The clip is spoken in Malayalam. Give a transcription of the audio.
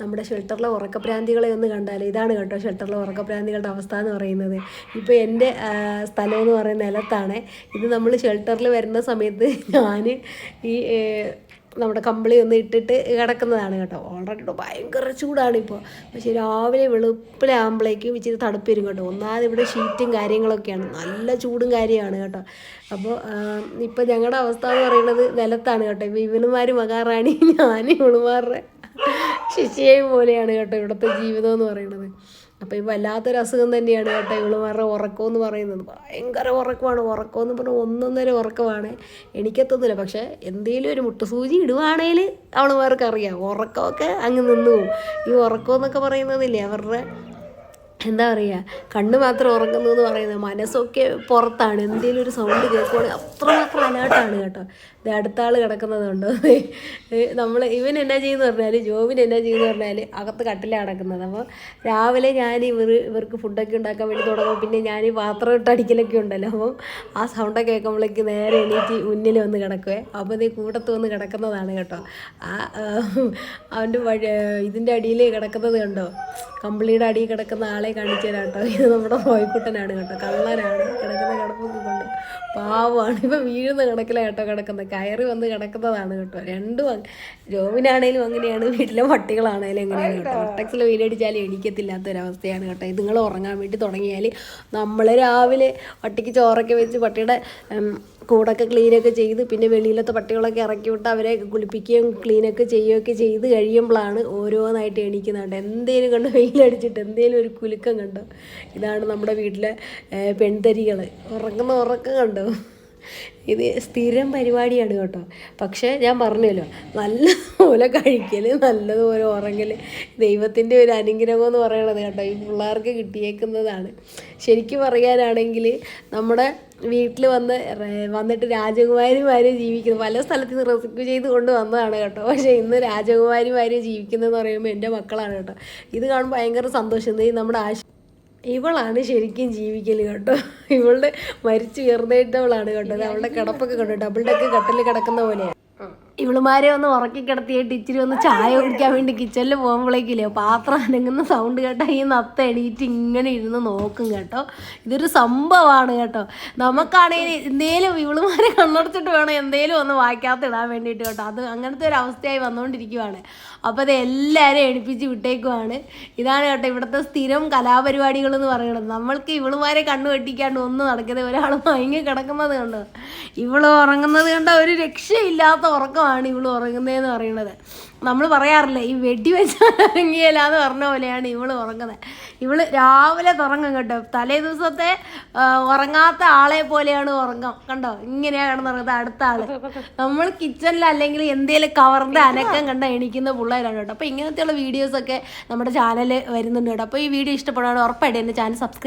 നമ്മുടെ ഷെൽട്ടറിലെ ഉറക്കപ്രാന്തികളെ ഒന്ന് കണ്ടാൽ ഇതാണ് കേട്ടോ ഷെൽട്ടറിലെ ഉറക്കപ്രാന്തികളുടെ അവസ്ഥ എന്ന് പറയുന്നത്. ഇപ്പോൾ എന്റെ സ്ഥലം എന്ന് പറയുന്ന നിലത്താണ്. ഇത് നമ്മൾ ഷെൽട്ടറിൽ വരുന്ന സമയത്ത് ഞാൻ ഈ നമ്മുടെ കമ്പിളി ഒന്ന് ഇട്ടിട്ട് കിടക്കുന്നതാണ് കേട്ടോ. ഓൾറെഡി ഭയങ്കര ചൂടാണ് ഇപ്പോൾ പക്ഷേ രാവിലെ വെളുപ്പിലാകുമ്പോഴേക്കും ഇച്ചിരി തണുപ്പ് വരും കേട്ടോ. ഒന്നാമത് ഇവിടെ ഷീറ്റും കാര്യങ്ങളൊക്കെയാണ്. നല്ല ചൂടും കാര്യമാണ് കേട്ടോ. അപ്പോൾ ഇപ്പോൾ ഞങ്ങളുടെ അവസ്ഥ എന്ന് പറയുന്നത് നിലത്താണ് കേട്ടോ. ഇപ്പോൾ ഇവനുമാർ മകാറാണി ഞാൻ ഇവളുമാരുടെ ശിശയും പോലെയാണ് കേട്ടോ ഇവിടുത്തെ ജീവിതം എന്ന് പറയുന്നത്. അപ്പോൾ ഈ വല്ലാത്തൊരു അസുഖം തന്നെയാണ് കേട്ടോ ഇവളുമാരുടെ ഉറക്കം എന്ന് പറയുന്നത്. ഭയങ്കര ഉറക്കമാണ്. ഉറക്കം എന്ന് പറഞ്ഞാൽ ഒന്നൊന്നര ഉറക്കമാണ്. എനിക്കെത്തുന്നില്ല പക്ഷേ എന്തെങ്കിലും ഒരു മുട്ടുസൂചി ഇടുവാണേൽ അവളുമാർക്ക് അറിയാം ഉറക്കമൊക്കെ അങ്ങ് നിന്നു പോകും. ഈ ഉറക്കം എന്നൊക്കെ പറയുന്നതില്ലേ അവരുടെ എന്താ പറയുക കണ്ണ് മാത്രം ഉറങ്ങുന്നു എന്ന് പറയുന്നത് മനസ്സൊക്കെ പുറത്താണ്. എന്തെങ്കിലും ഒരു സൗണ്ട് കേൾക്കുവാണെങ്കിൽ അത്രമാത്രം അലേർട്ടാണ് കേട്ടോ. ഇത് അടുത്ത ആൾ കൊണ്ടോ നമ്മൾ ഇവൻ എന്നാ ചെയ്യുന്ന പറഞ്ഞാൽ ജോബിൻ എന്നാ ചെയ്യുന്ന പറഞ്ഞാൽ അകത്ത് കട്ടിലാണ് കിടക്കുന്നത്. അപ്പോൾ രാവിലെ ഞാൻ ഇവർ ഇവർക്ക് ഫുഡൊക്കെ ഉണ്ടാക്കാൻ വേണ്ടി തുടങ്ങും. പിന്നെ ഞാൻ ഈ പാത്രം ഇട്ട് അടിക്കലൊക്കെ ഉണ്ടല്ലോ. അപ്പം ആ സൗണ്ടൊക്കെ കേൾക്കുമ്പോഴേക്ക് നേരെ എണീറ്റ് മുന്നിൽ വന്ന് കിടക്കുവേ. അപ്പോൾ ഇത് കൂട്ടത്ത് വന്ന് കിടക്കുന്നതാണ് കേട്ടോ. ആ അവന്റെ വഴി ഇതിന്റെ അടിയിൽ കിടക്കുന്നത് കണ്ടോ? കമ്പിളിയുടെ അടിയിൽ കിടക്കുന്ന ആളെ കാണിച്ചു തരാം കേട്ടോ. ഇത് നമ്മുടെ കോഴിക്കുട്ടനാണ് കേട്ടോ. കള്ളനാണ്. കിടക്കുന്ന കിടപ്പൊക്കെ കൊണ്ട് പാവമാണ്. ഇപ്പം വീഴുന്ന കിടക്കിലാണ് കേട്ടോ കിടക്കുന്നത്. കയറി വന്ന് കിടക്കുന്നതാണ് കേട്ടോ. രണ്ടും ജോബിനാണേലും അങ്ങനെയാണ്. വീട്ടിലെ പട്ടികളാണേലും എങ്ങനെയാണ് കേട്ടോ. ഒട്ടക്സിൽ വെയിലടിച്ചാലും എണീക്കത്തില്ലാത്തൊരവസ്ഥയാണ് കേട്ടോ. ഇത് നിങ്ങൾ ഉറങ്ങാൻ വേണ്ടി തുടങ്ങിയാൽ നമ്മൾ രാവിലെ പട്ടിക്ക് ചോറൊക്കെ വെച്ച് പട്ടിയുടെ കൂടൊക്കെ ക്ലീനൊക്കെ ചെയ്ത് പിന്നെ വെളിയിലത്തെ പട്ടികളൊക്കെ ഇറക്കി വിട്ട് അവരെ കുളിപ്പിക്കുകയും ക്ലീനൊക്കെ ചെയ്യുകയൊക്കെ ചെയ്ത് കഴിയുമ്പോഴാണ് ഓരോന്നായിട്ട് എണീക്കുന്നുണ്ട് എന്തേലും കണ്ടോ? വെയിലടിച്ചിട്ട് എന്തേലും ഒരു കുലുക്കം കണ്ടോ? ഇതാണ് നമ്മുടെ വീട്ടിലെ പെൺതരികൾ ഉറങ്ങുന്ന ഉറക്കം കണ്ടോ? ഇത് സ്ഥിരം പരിപാടിയാണ് കേട്ടോ. പക്ഷേ ഞാൻ പറഞ്ഞല്ലോ നല്ലതുപോലെ കഴിക്കൽ നല്ലതുപോലെ ഉറങ്ങൽ ദൈവത്തിന്റെ ഒരു അനുഗ്രഹം എന്ന് പറയണത് കേട്ടോ ഈ പിള്ളേർക്ക് കിട്ടിയേക്കുന്നതാണ്. ശരിക്കും പറയാനാണെങ്കിൽ നമ്മുടെ വീട്ടിൽ വന്ന് വന്നിട്ട് രാജകുമാരിമാര് ജീവിക്കുന്നു പല സ്ഥലത്ത് നിന്ന് റെസ്ക്യൂ ചെയ്ത് കൊണ്ട് വന്നതാണ് കേട്ടോ. പക്ഷേ ഇന്ന് രാജകുമാരിമാര് ജീവിക്കുന്നതെന്ന് പറയുമ്പോൾ എന്റെ മക്കളാണ് കേട്ടോ. ഇത് കാണുമ്പോൾ ഭയങ്കര സന്തോഷം. നമ്മുടെ ആശ ഇവളാണ് ശരിക്കും ജീവിക്കൽ കേട്ടോ. ഇവളുടെ മരിച്ചു ഉയർന്നേറ്റവളാണ് കേട്ടോ. അവളുടെ കിടപ്പൊക്കെ കണ്ടോ. ഡബിൾ ഡെക്ക് കട്ടിൽ കിടക്കുന്ന പോലെയാണ് ഇവളുമാരെ ഒന്ന് ഉറക്കി കിടത്തിയിട്ട് ഇച്ചിരി ഒന്ന് ചായ കുടിക്കാൻ വേണ്ടി കിച്ചണിൽ പോകുമ്പോഴേക്കില്ലേ പാത്രം അനങ്ങുന്ന സൗണ്ട് കേട്ടോ ഈ നത്ത എണീറ്റ് ഇങ്ങനെ ഇരുന്ന് നോക്കും കേട്ടോ. ഇതൊരു സംഭവമാണ് കേട്ടോ. നമുക്കാണെങ്കിൽ എന്തേലും ഇവളുമാരെ കണ്ണടച്ചിട്ട് വേണം എന്തേലും ഒന്ന് വായിക്കാത്ത ഇടാൻ വേണ്ടിയിട്ട് കേട്ടോ. അത് അങ്ങനത്തെ ഒരു അവസ്ഥയായി വന്നുകൊണ്ടിരിക്കുവാണ് അപ്പോൾ അത് എല്ലാവരും എണിപ്പിച്ച് വിട്ടേക്കുവാണ്. ഇതാണ് കേട്ടോ ഇവിടുത്തെ സ്ഥിരം കലാപരിപാടികൾ എന്ന് പറയുന്നത്. നമ്മൾക്ക് ഇവളുമാരെ കണ്ണു വെട്ടിക്കാണ്ട് ഒന്നും നടക്കുന്നത് ഒരാൾ മയങ്ങി കിടക്കുന്നത് കണ്ടോ? ഇവൾ ഉറങ്ങുന്നത് കണ്ട? ഒരു രക്ഷയില്ലാത്ത ഉറക്കമാണ് ഇവൾ ഉറങ്ങുന്നതെന്ന് പറയുന്നത് നമ്മൾ പറയാറില്ല ഈ വെടി ഇറങ്ങിയല്ലാന്ന് പറഞ്ഞ പോലെയാണ് ഇവൾ ഉറങ്ങുന്നത്. ഇവൾ രാവിലെ തുറങ്ങും കേട്ടോ. തലേ ദിവസത്തെ ഉറങ്ങാത്ത ആളെ പോലെയാണ് ഉറങ്ങാം കണ്ടോ? ഇങ്ങനെയാണ് കിടന്നുറങ്ങുന്നത് അടുത്ത ആൾ. നമ്മൾ കിച്ചണിൽ അല്ലെങ്കിൽ എന്തെങ്കിലും കവറിന്റെ അനക്കം കണ്ട എണീക്കുന്ന പിള്ളേരാണ് കേട്ടോ. അപ്പോൾ ഇങ്ങനത്തെയുള്ള വീഡിയോസൊക്കെ നമ്മുടെ ചാനൽ വരുന്നുണ്ട് കേട്ടോ. അപ്പോൾ ഈ വീഡിയോ ഇഷ്ടപ്പെടുകയാണെങ്കിൽ ഉറപ്പായിട്ട് എന്റെ ചാനൽ സബ്സ്ക്രൈബ്